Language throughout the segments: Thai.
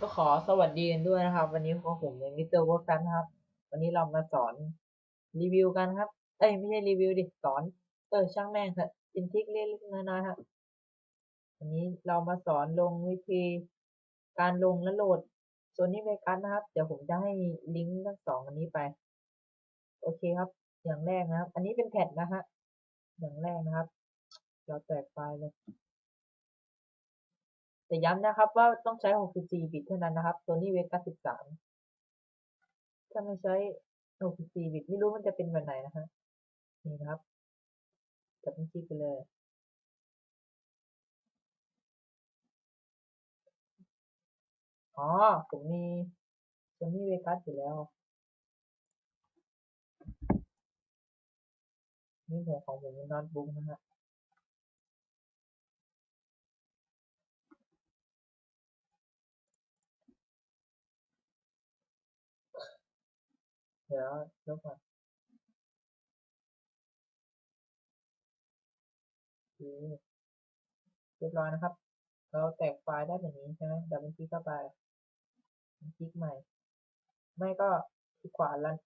ก็ขอสวัสดีกันด้วยนะครับ วันนี้พวกผมในมิสเตอร์วอร์กันครับ วันนี้เรามาสอนรีวิวกันครับ เอ้ยไม่ใช่รีวิวดิสอนเออช่างแม่งเถอะเป็นทริคเล็กๆน้อยๆครับวันนี้เรามาสอนลงวิธีการลงและโหลดโซนี่เวกัสนะครับ เดี๋ยวผมจะให้ลิงก์ทั้งสองอันนี้ไป โอเคครับ อย่างแรกนะครับ อันนี้เป็นแพทนะฮะอย่างแรกนะครับ เราแตกไฟล์เลย แต่ย้ำนะครับว่าต้องใช้ 64 บิตเท่านั้นนะครับ ตัวนี้เวกัส13 ถ้าไม่ใช้ 64 บิตไม่รู้มันจะเป็นแบบไหนนะฮะนี่นะครับจับมันคลิกไปเลย อ๋อ ผมมีตัวนี้เวกัสอยู่แล้ว นี่ผมของผมเป็นโน้ตบุ๊กนะฮะ เดี๋ยวเดี๋ยวก่อนโอเรียบร้อยนะครับ เราแตกไฟล์ได้แบบนี้ใช่ไหมดับเบิลคลิกเข้าไป คลิกใหม่ ไม่ก็คลิกขวาลัน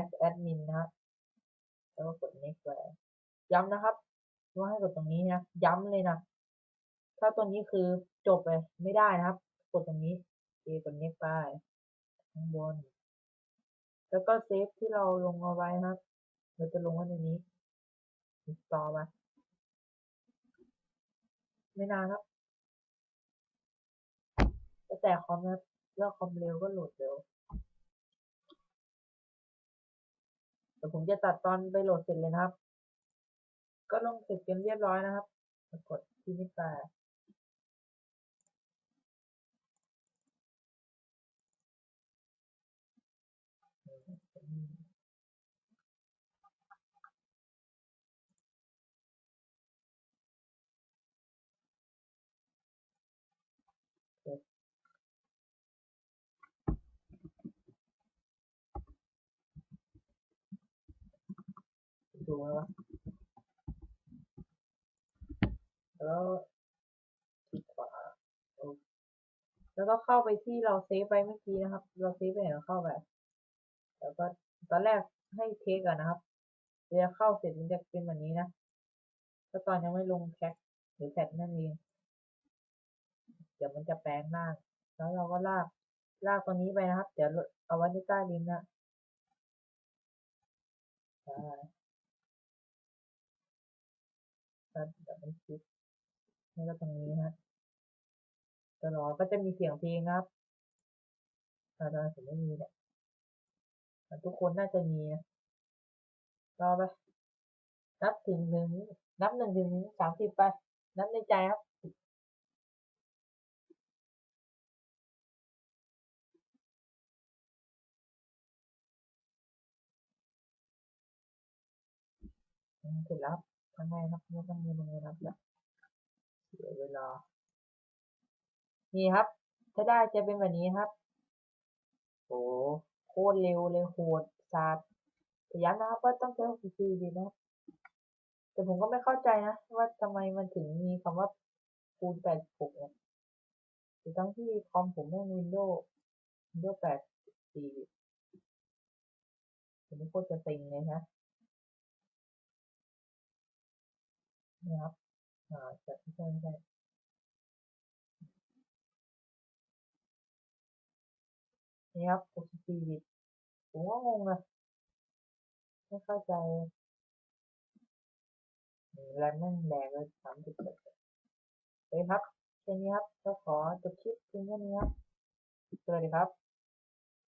as admin นะครับ แล้วก็กด next ไปย้ำนะครับ ว่าให้กดตรงนี้นะ ย้ำเลยนะ ถ้าตัวนี้คือจบไปไม่ได้นะครับ กดตรงนี้โอกด next ไปข้างบน แล้วก็เซฟที่เราลงเอาไว้นะครับ เราจะลงไว้ในนี้ install ไปไม่นานครับแล้วแต่คอมนะครับเลือกคอมเร็วก็โหลดเร็วเดี๋ยวผมจะตัดตอนไปโหลดเสร็จเลยนะครับ ก็ลงเสร็จกันเรียบร้อยนะครับ กดที่นี่ไป ดูแล้วะแล้วคลิกขวา แล้วก็เข้าไปที่เราเซฟไปเมื่อกี้นะครับ เราเซฟไปไหนเราเข้าไป แล้วก็ตอนแรกให้เทคก่อนนะครับเวลาเข้าเสร็จมันจะเป็นแบบนี้นะก็ตอนยังไม่ลงแท็กหรือแพทนั่นเองเดี๋ยวมันจะแปลงร่าง แล้วเราก็ลากลากตัวนี้ไปนะครับ เดี๋ยวเอาไว้ที่ใต้ลิงก์นะใช่แล้วเดี๋ยวมันคลิกนี่ก็ตรงนี้นะตลอดก็จะมีเสียงเพลงครับอาจารย์ผมไม่มีเนี่ย ทุกคนน่าจะมีนะรอไปนับถึงหนึ่งนับหนึ่งถึงสามสิบไป นับในใจครับอืมเสร็จแล้วข้างครับไม่ต้องมือลงมือนับแล้วเสียเวลา นี่ครับ ถ้าได้จะเป็นแบบนี้ครับ โอ้ คตรเร็วเลยโหดสาดแต่ย้ำนะครับว่าต้องใช้64บิตนะแต่ผมก็ไม่เข้าใจนะ ว่าทำไมมันถึงมีคำว่าคูณ86เนี่ยทั้งที่คอมผมแม่ง Windows Windows 8 4ผมนี่โคตรจะเซ็งเลยนะนี่ครับอ่าจะไม่ใช่ไม่ใช่ นี่ครับ64บิตผมก็งงนะไม่เข้าใจแรงแม่งแรงเลยสามสิบเปอร์เซ็นต์เลยครับแค่นี้ครับก็ขอจบคลิปเพียงแค่นี้ครับสวัสดีครับ